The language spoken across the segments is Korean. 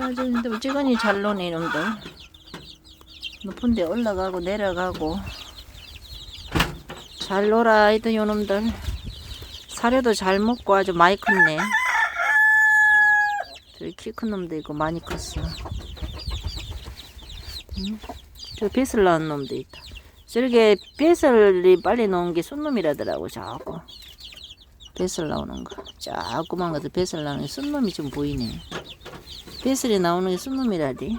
아주 근데 우지간히 잘 노네 이놈들. 높은 데 올라가고 내려가고. 잘 놀아 이들 요놈들. 사료도 잘 먹고 아주 많이 컸네. 저기 키 큰 놈도 있고 많이 컸어. 응? 저 뱃을 낳은 놈도 있다. 저렇게 뱃을이 빨리 놓은 게 순놈이라더라고 자꾸 뱃을 나오는 거. 자꾸만 것도 뱃을 나오는 게 순놈이 좀 보이네. 뱃을이 나오는 게 순놈이라디?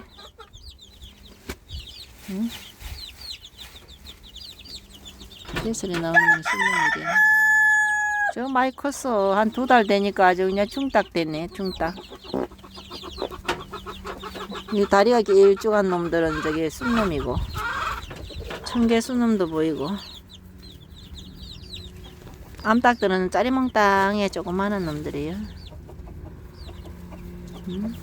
응? 뱃을이 나오는 게 순놈이래. 저 많이 컸어. 한 두 달 되니까 아주 그냥 충딱 됐네 충딱. 이 다리가 길쭉한 놈들은 저기 순놈이고 청개 순놈도 보이고 암탉들은 짜리몽땅해 조그마한 놈들이에요 음.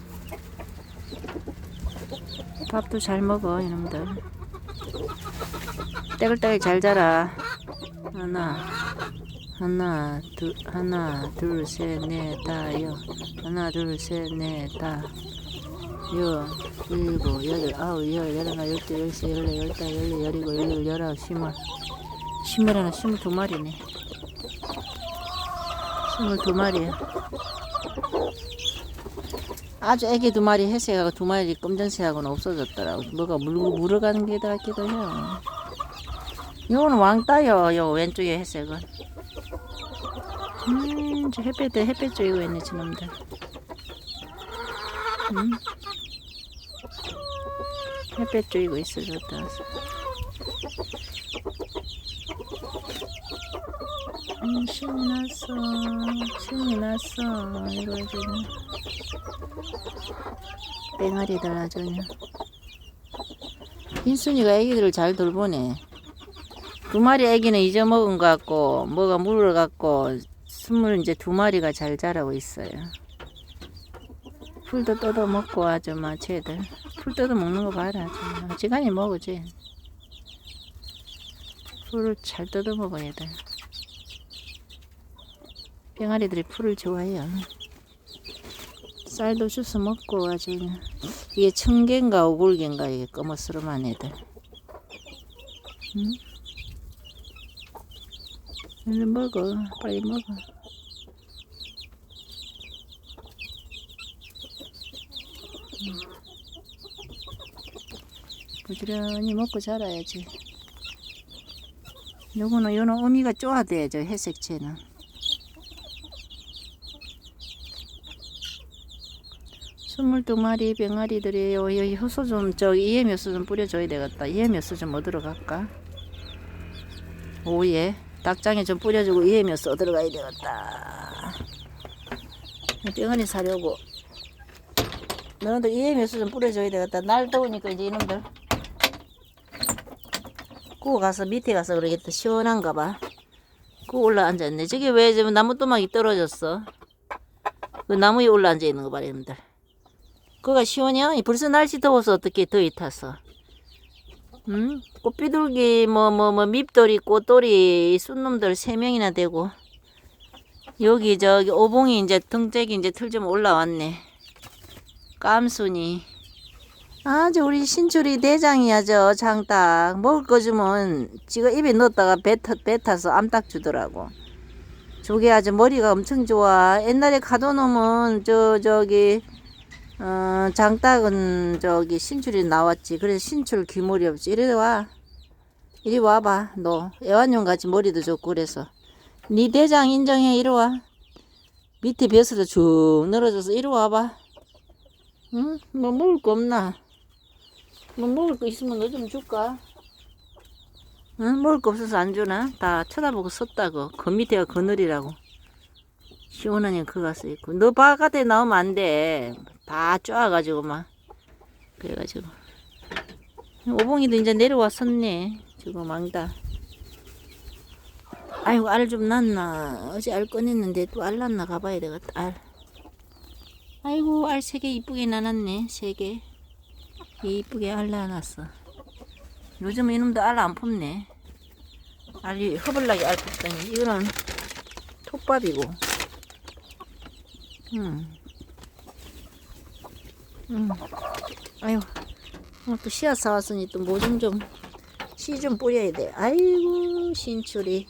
밥도 잘 먹어 이놈들 떼글떼글 잘 자라 하나 하나 둘 하나 둘 셋 넷 다 여 하나 둘 셋 넷 다 여 일곱 여덟 아홉 열 열하나 열둘 열세 열네 열다 열네 열이고 열여덟 열아홉 스물 스물 하나 스물 두 마리네 스물 두 마리야 아주 애기 두 마리 회색하고 두 마리 검정색하고는 없어졌더라고 뭐가 물고 물어가는 게 같기도 해요 요거는 왕따요 요 왼쪽에 회색은 음, 저 햇볕에 햇볕 쬐고 있네, 저놈들. 음? 햇볕 쬐고 있어, 저다. 음, 신이 났어. 신이 났어. 이거 지금. 뺑아리들 아주 그냥. 흰순이가 애기들을 잘 돌보네. 두 마리 애기는 잊어먹은 것 같고, 뭐가 물을 갖고, 스물 이제 두 마리가 잘 자라고 있어요. 풀도 뜯어 먹고 아주 막 쟤들 풀 뜯어 먹는 거 봐라 아주 지간히 먹으지. 풀을 잘 뜯어 먹어 얘들. 병아리들이 풀을 좋아해요. 쌀도 주워 먹고 아주 이게 청개인가 오골개인가 이게 검어스름한 애들. 응? 얼른 먹어 빨리 먹어. 부지런히 먹고 자라야지. 요거는 요는 어미가 쪼아돼야죠 회색채는. 스물두 마리 병아리들이에요. 여기 효소 좀, 저 이해묘수 좀 뿌려줘야 되겠다. 이해묘수 좀 얻으러 갈까? 오예. 닭장에 좀 뿌려주고 이해묘수 얻으러 가야 되겠다. 병아리 사려고. 너희들 이해묘수 좀 뿌려줘야 되겠다. 날 더우니까 이제 이놈들. 구워 가서 밑에 가서 그러겠다. 시원한가 봐. 구 올라 앉았네. 저기 왜 지금 나무 또막이 떨어졌어? 그 나무 위에 올라 앉아 있는 거 봐라, 이놈들. 그가 시원해? 벌써 날씨 더워서 어떻게 더위 탔어? 응? 꽃비둘기, 뭐, 뭐, 뭐, 밉돌이, 꽃돌이, 이 순놈들 세 명이나 되고. 여기, 저기, 오봉이 이제 등짝이 이제 틀 좀 올라왔네. 깜순이. 아주 우리 신출이 대장이야, 저 장딱. 먹을 거 주면 지가 입에 넣었다가 배 타서 암탉 주더라고. 저게 아주 머리가 엄청 좋아. 옛날에 가둬놓으면 저, 저기, 어, 장딱은 저기 신출이 나왔지. 그래서 신출 귀머리 없지. 이리 와. 이리 와봐. 너 애완용 같이 머리도 좋고 그래서. 네 대장 인정해. 이리 와. 밑에 벼슬도 쭉 늘어져서 이리 와봐. 응? 뭐 먹을 거 없나? 뭐 먹을 거 있으면 너 좀 줄까? 응? 먹을 거 없어서 안 주나? 다 쳐다보고 섰다고. 그 밑에가 그늘이라고. 시원하니 그거 가서 있고. 너 바깥에 나오면 안 돼. 다 쪼아가지고 막. 그래가지고. 오봉이도 이제 내려왔었네. 지금 망다. 아이고, 알 좀 났나. 어제 알 꺼냈는데 또 알 났나 가봐야 되겠다. 알. 아이고, 알 세 개 이쁘게 나눴네. 세 개. 이쁘게 알 나놨어. 요즘 이놈도 알안 뽑네. 알이 허벌나게 알 뽑다니. 이거는 톱밥이고. 음. 응. 아유, 오늘 또 씨앗 사왔으니 또 모종 좀, 씨 좀 뿌려야 돼. 아이고, 신출이.